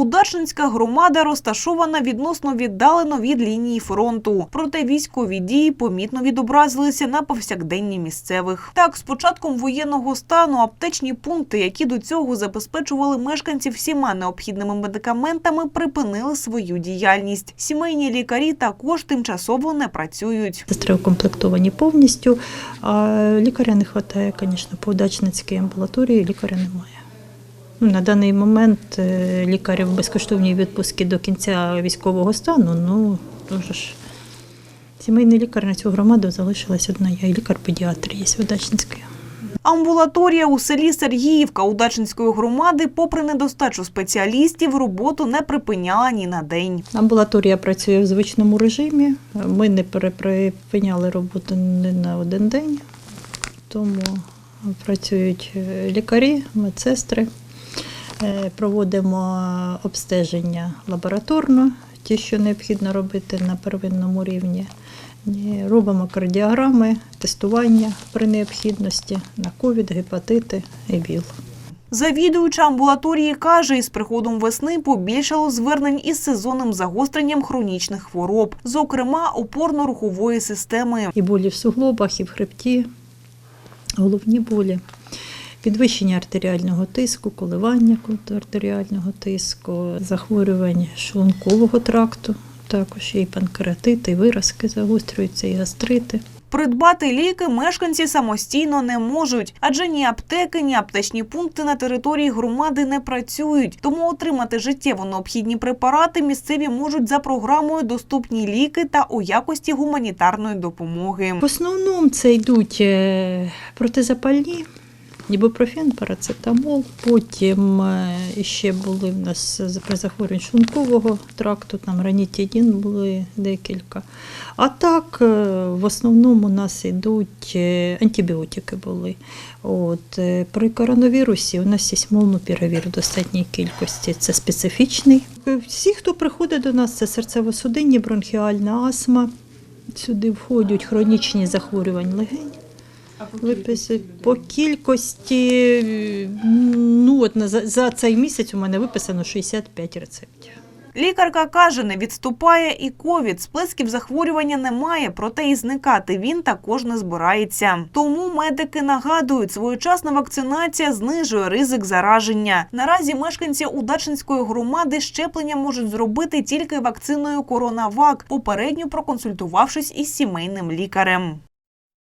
Удачинська громада розташована відносно віддалено від лінії фронту. Проте військові дії помітно відобразилися на повсякденні місцевих. Так, з початком воєнного стану аптечні пункти, які до цього забезпечували мешканців всіма необхідними медикаментами, припинили свою діяльність. Сімейні лікарі також тимчасово не працюють. Сестри укомплектовані повністю, а лікаря не вистачає, звісно, по удачницькій амбулаторії лікаря немає. На даний момент е, лікарів в безкоштовній відпустці до кінця військового стану, ну дуже ж. Сімейний лікар на цю громаду залишилась одна я, і лікар-педіатр є в Удачницькій. Амбулаторія у селі Сергіївка Удачинської громади, попри недостачу спеціалістів, роботу не припиняла ні на день. Амбулаторія працює в звичному режимі. Ми не перепиняли роботу ні на один день, тому працюють е, лікарі, медсестри. Е, Проводимо обстеження лабораторно, ті, що необхідно робити на первинному рівні. Е, Робимо кардіограми, тестування при необхідності на ковід, гепатити і ВІЛ. Завідуюча амбулаторії каже, із приходом весни побільшало звернень із сезонним загостренням хронічних хвороб, зокрема опорно-рухової системи. і болі в суглобах, і в хребті, головні болі, підвищення артеріального тиску, коливання артеріального тиску, захворювань шлункового тракту, також і панкреатит, і виразки загострюються, і гастрити. Придбати ліки мешканці самостійно не можуть, адже ні аптеки, ні аптечні пункти на території громади не працюють. Тому отримати життєво необхідні препарати місцеві можуть за програмою доступні ліки та у якості гуманітарної допомоги. В основному це йдуть е, протизапальні, ібупрофен, парацетамол. Потім е, ще були в нас при захворюванні шлункового тракту, там ранітідін були декілька. А так, е, в основному у нас йдуть е, антибіотики були. От, при коронавірусі у нас є молнупіравір в достатній кількості. Це специфічний. Всі, хто приходить до нас, це серцево-судинні, бронхіальна астма. Сюди входять хронічні захворювання легень. Виписують по кількості, ну от на- за, за цей місяць у мене виписано 65 рецептів. Лікарка каже, не відступає і ковід. Сплесків захворювання немає, проте і зникати він також не збирається. Тому медики нагадують, своєчасна вакцинація знижує ризик зараження. Наразі мешканці Удачинської громади щеплення можуть зробити тільки вакциною Коронавак, попередньо проконсультувавшись із сімейним лікарем.